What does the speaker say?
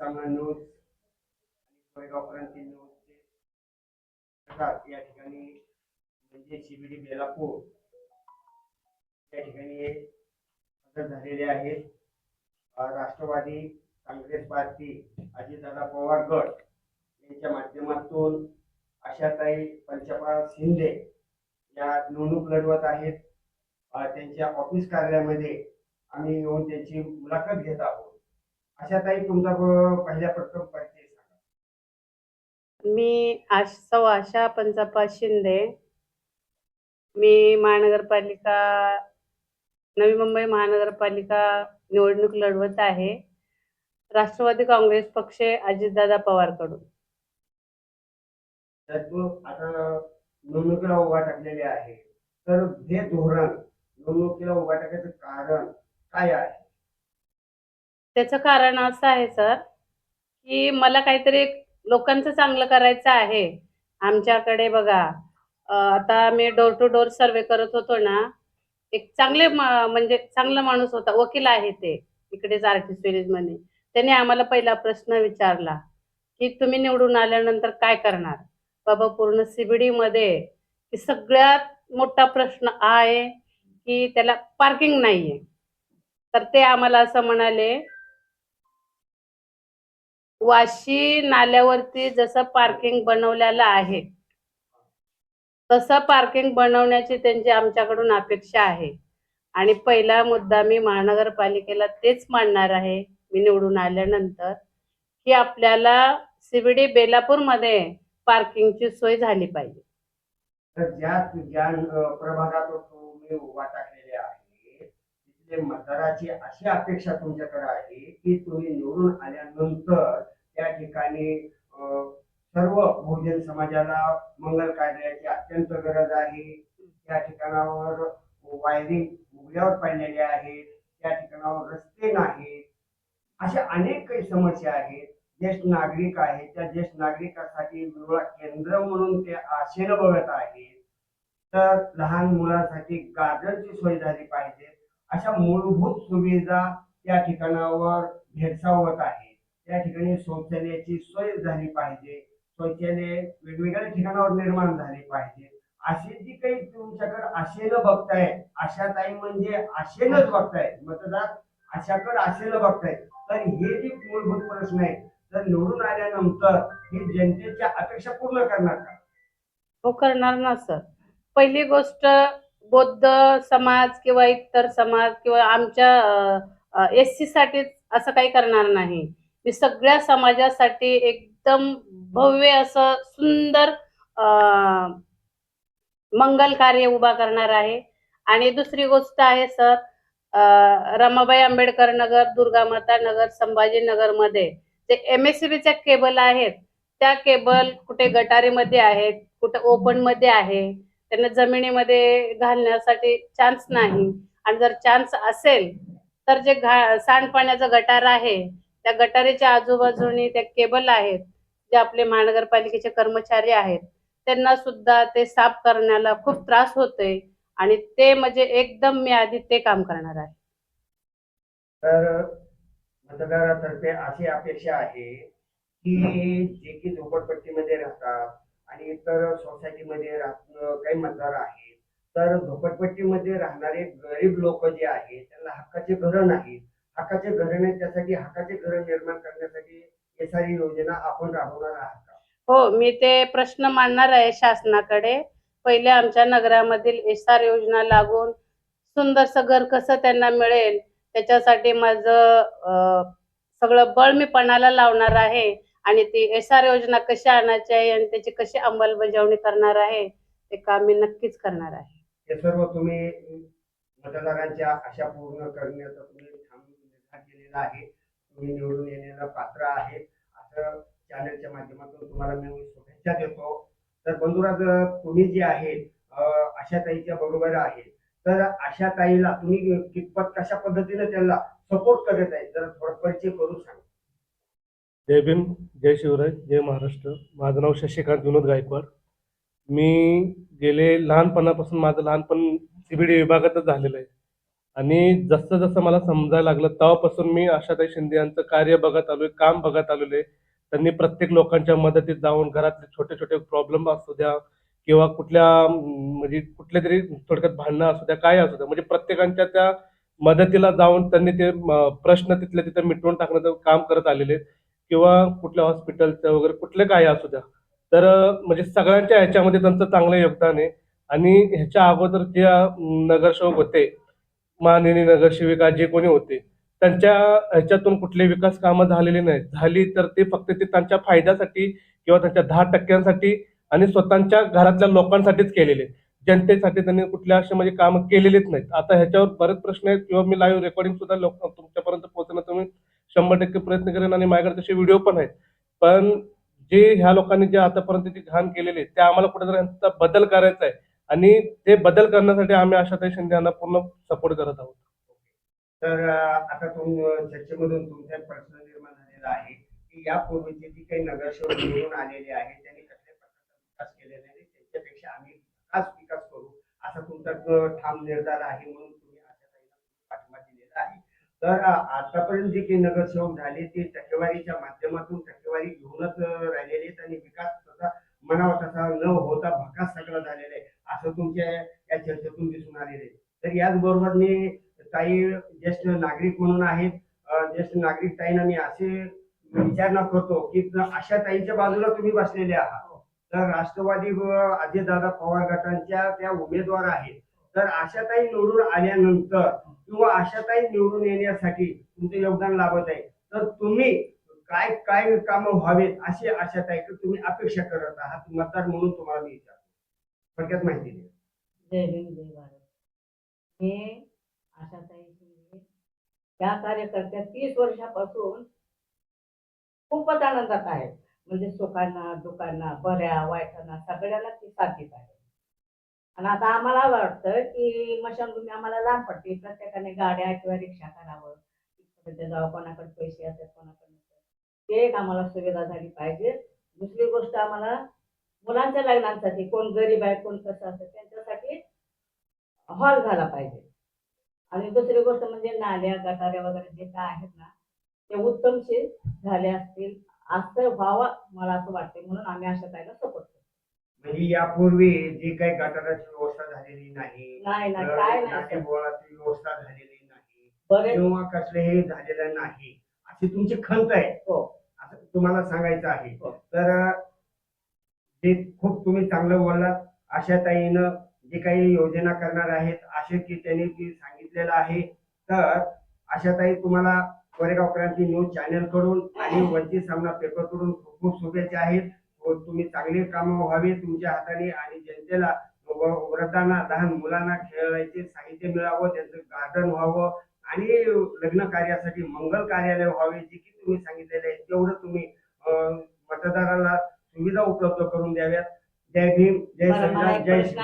पंचवीस न्यूज कोरेगाव क्रांती या ठिकाणी म्हणजे शिबिडी बेलापूर या ठिकाणी हजर झालेले आहेत. राष्ट्रवादी काँग्रेस पार्टी अजितदादा पवार गट यांच्या माध्यमातून आशाताई पंचपाल शिंदे या निवडणूक लढवत आहेत. त्यांच्या ऑफिस कार्यालयामध्ये आम्ही येऊन त्यांची मुलाखत घेत आहोत. आशाताई तुमचा प- पहिल्या प्रथम परिचय सांगा. मी आश सौ आशा पंचाप्पा शिंदे. मी महानगरपालिका नवी मुंबई महानगरपालिका निवडणूक लढवत आहे. राष्ट्रवादी काँग्रेस पक्ष अजितदादा पवारकडून. आता निवडणुकीला उभा टाकलेले आहे. तर हे धोरण निवडणुकीला उभा टाकायचं कारण काय आहे? त्याचं कारण असं आहे सर की मला काहीतरी लोकांचं चांगलं करायचं आहे. आमच्याकडे बघा आता मी डोर टू डोर सर्वे करत होतो ना एक चांगले म्हणजे चांगला माणूस होता वकील आहे ते इकडेच आर्टिस्ट विलेजमध्ये त्याने आम्हाला पहिला प्रश्न विचारला की तुम्ही निवडून आल्यानंतर काय करणार? बाबा पूर्ण सीबीडी मध्ये सगळ्यात मोठा प्रश्न आहे की त्याला पार्किंग नाहीये. तर ते आम्हाला असं म्हणाले वाशी नाल्यावरती जसं पार्किंग बनवलेलं आहे तसं पार्किंग बनवण्याची त्यांची आमच्याकडून अपेक्षा आहे. आणि पहिला मुद्दा मी महानगरपालिकेला तेच मांडणार आहे मी निवडून आल्यानंतर की आपल्याला सीबीडी बेलापूरमध्ये पार्किंगची सोय झाली पाहिजे. तर ज्या ज्या प्रभागात तुम्ही ते मतदाराची अशी अपेक्षा तुमच्याकडे आहे की तुम्ही निवडून आल्यानंतर त्या ठिकाणी सर्व बहुजन समाजाला मंगल कार्याची अत्यंत गरज आहे. त्या ठिकाणावर वायरिंग उघड्यावर पडलेले आहेत. त्या ठिकाणावर रस्ते नाहीत. अशा अनेक काही समस्या आहेत. ज्येष्ठ नागरिक आहेत. त्या ज्येष्ठ नागरिकांसाठी विवाह केंद्र म्हणून ते आशेनं बघत आहेत. तर लहान मुलांसाठी गार्डनची सोय झाली पाहिजे. अशा मूलभूत सुविधा त्या ठिकाणावर भेडसावत आहे. त्या ठिकाणी शौचालयाची सोय झाली पाहिजे. शौचालय वेगवेगळ्या ठिकाणावर निर्माण झाले पाहिजे. अशी जी काही तुमच्याकडे आशेनं बघताय अशा ताई म्हणजे आशेनंच बघताय मतदार अशाकडे आशेनं बघताय तर हे जे मूलभूत प्रश्न आहे तर निवडून आल्यानंतर हे जनतेच्या अपेक्षा पूर्ण करणार का? हो करणार ना सर. पहिली गोष्ट बौद्ध समाज किंवा इतर समाज किंवा आमच्या एस सी साठी असं काही करणार नाही. मी सगळ्या समाजासाठी एकदम भव्य असं सुंदर मंगल कार्य उभा करणार आहे. आणि दुसरी गोष्ट आहे सर रमाबाई आंबेडकर नगर दुर्गामाता नगर संभाजीनगरमध्ये जे एम एस च्या केबल आहेत त्या केबल कुठे गटारीमध्ये आहेत कुठे ओपनमध्ये आहे त्यांना जमिनीमध्ये घालण्यासाठी चान्स नाही. आणि जर चान्स असेल तर जे घा सांडपाण्याचं गटार आहे त्या गटारीच्या आजूबाजूनी त्या केबल आहेत जे आपले महानगरपालिकेचे कर्मचारी आहेत त्यांना सुद्धा ते साफ करण्याला खूप त्रास होतोय आणि ते म्हणजे एकदम मी आधी ते काम करणार आहे. तर मतदारातर्फे अशी अपेक्षा आहे की जे की झोपडपट्टीमध्ये राहतात आणि इतर सोसायटीमध्ये काही मतदार आहेत. तर झोपडपट्टीमध्ये राहणारे गरीब लोक जे आहेत त्यांना हक्काचे घरं नाहीत हक्काचे घरं नाही त्यासाठी हक्काचे घरं निर्माण करण्यासाठी एस योजना आपण राबवणार आहात हो मी ते प्रश्न मांडणार आहे शासनाकडे. पहिले आमच्या नगरामधील एस आर योजना लागून सुंदरसं घर कसं त्यांना मिळेल त्याच्यासाठी माझं सगळं बळ मी पणाला लावणार आहे. आणि ती एस आर योजना कशी आणायची आहे आणि त्याची कशी अंमलबजावणी करणार आहे ते काम मी नक्कीच करणार आहे. हे सर्व तुम्ही मतदारांच्या आशा पूर्ण करण्याचा तुम्ही ठाम निर्धार केलेला आहे. तुम्ही निवडून येण्याला पात्र आहे. असं चॅनलच्या माध्यमातून तुम्हाला मी शुभेच्छा देतो. तर बंधुराज तुम्ही जे आहेत अशा आशाताईच्या बरोबर आहे तर आशाताईला तुम्ही कितपत कशा पद्धतीने त्यांना सपोर्ट करत आहे जर थोडं परिचय करू सांगा. जय भीम जय शिवराय जय महाराष्ट्र. माझं नाव शशिकांत विनोद गायकवाड. मी गेले लहानपणापासून माझं लहानपण सीबीडी विभागातच झालेलं आहे. आणि जसं जसं मला समजायला लागलं तेव्हापासून मी आशाताई शिंदे यांचं कार्य बघत आलोय काम बघत आलेलो आहे त्यांनी प्रत्येक लोकांच्या मदतीत जाऊन घरातले छोटे छोटे प्रॉब्लेम असू द्या किंवा कुठल्या म्हणजे कुठल्या तरी थोडक्यात भांडणं असू द्या काय असू द्या म्हणजे प्रत्येकांच्या त्या मदतीला जाऊन त्यांनी ते प्रश्न तिथल्या तिथं मिटवून टाकण्याचं काम करत आलेले. आहेत किंवा कुठल्या हॉस्पिटलचं वगैरे कुठले काय असू द्या. तर म्हणजे सगळ्यांच्या ह्याच्यामध्ये त्यांचं चांगलं योगदान आहे. आणि ह्याच्या अगोदर जे नगरसेवक होते माननीय नगरसेविका जे कोणी होते त्यांच्या ह्याच्यातून कुठले विकास कामं झालेली नाहीत. झाली तर ते फक्त ते त्यांच्या फायद्यासाठी किंवा त्यांच्या दहा टक्क्यांसाठी आणि स्वतःच्या घरातल्या लोकांसाठीच केलेले. जनतेसाठी त्यांनी कुठल्या असे म्हणजे कामं केलेलीच नाहीत. आता ह्याच्यावर बरेच प्रश्न आहेत किंवा मी लाईव्ह रेकॉर्डिंग सुद्धा लोक तुमच्यापर्यंत पोहोचणं तुम्ही शंभर टक्के प्रयत्न करेन आणि माझ्याकडे तसे व्हिडिओ पण आहेत. पण जे ह्या लोकांनी जे आतापर्यंत जे घाण केलेले ते आम्हाला कुठेतरी यांचा बदल करायचा आहे. आणि ते बदल करण्यासाठी आम्ही आशाताई शिंदे यांना पूर्ण सपोर्ट करत आहोत. तर आता तुम चर्चेमधून तुमचा प्रश्न निर्माण झालेला आहे. की यापूर्वीचे जी काही नगरसेवक निवडून आलेले आहेत त्यांनी कसल्या प्रकारचा विकास केलेला आहे? त्यांच्यापेक्षा आम्ही खास विकास करू. असा तुमचा ठाम निर्धार आहे म्हणून तुम्ही अशा ताईंना पाठिंबा दिलेला आहे तर आतापर्यंत जे काही नगरसेवक झाले ते टक्केवारीच्या माध्यमातून टक्केवारी घेऊनच राहिलेले आहेत आणि विकास तसा म्हणावा तसा न होता भकास सगळा झालेला आहे असं तुमच्या या चर्चेतून दिसून आलेले आहे. तर मी काही ज्येष्ठ नागरिक म्हणून आहेत ज्येष्ठ नागरिक ताईंना मी असे विचारणा करतो की अशा ताईंच्या बाजूला तुम्ही बसलेले आहात. तर राष्ट्रवादी व अजितदादा पवार गटांच्या त्या उमेदवार आहेत. तर आशाताई निवडून आल्यानंतर किंवा आशाताई निवडून येण्यासाठी तुमचं योगदान लाभत आहे. तर तुम्ही काय काय कामं व्हावेत अशी आशाताई तुम्ही अपेक्षा करत आहात मतदार म्हणून तुम्हाला मी विचारतो. थोडक्यात माहिती द्या. जय भीम जय भारत. मी आशाताई कार्यकर्त्या तीस वर्षापासून खूपच आनंदात आहे म्हणजे सुखांना दुखांना बऱ्या वाईटांना सगळ्यांना ती साथीत आहे आणि आता आम्हाला वाटतं की मशानभूमी आम्हाला लांब पडते प्रत्येकाने गाड्या किंवा रिक्षा करावं. तिकडे जावं कोणाकडे पैसे असतात कोणाकडे ते एक आम्हाला सुविधा झाली पाहिजे. दुसरी गोष्ट आम्हाला मुलांच्या लग्नांसाठी कोण गरीब आहे कोण कसं असतं त्यांच्यासाठी हॉल झाला पाहिजे. आणि दुसरी गोष्ट म्हणजे नाल्या गटाऱ्या वगैरे जे काय आहेत ना ते उत्तमशील झाले असतील असं व्हावं मला असं वाटते म्हणून आम्ही अशा ताईला सपोर्ट म्हणजे यापूर्वी जी काही गटाराची व्यवस्था झालेली नाही नाही नाही काय नाही व्यवस्था झालेली नाही बरेच किंवा कसलेही झालेलं नाही अशी तुमची खंत आहे. हो. असं तुम्हाला सांगायचं आहे. हो. तर ते खूप तुम्ही चांगलं बोललात अशा ताईनं जे काही योजना करणार आहेत असे की त्यांनी ती सांगितलेलं आहे तर आशाताई तुम्हाला कोरेगाव क्रांती न्यूज चॅनलकडून आणि वंचित सामना पेपरकडून खूप खूप शुभेच्छा आहेत. व तुम्ही चांगली कामं व्हावी तुमच्या हाताने आणि जनतेला वृद्धांना लहान मुलांना खेळायचे साहित्य मिळावं त्यांचं गार्डन व्हावं आणि लग्न कार्यासाठी मंगल कार्यालय व्हावे जे की तुम्ही सांगितलेले आहे. तेवढं तुम्ही मतदाराला सुविधा उपलब्ध करून द्याव्यात. जय भीम जय संविधान जय प्रश्न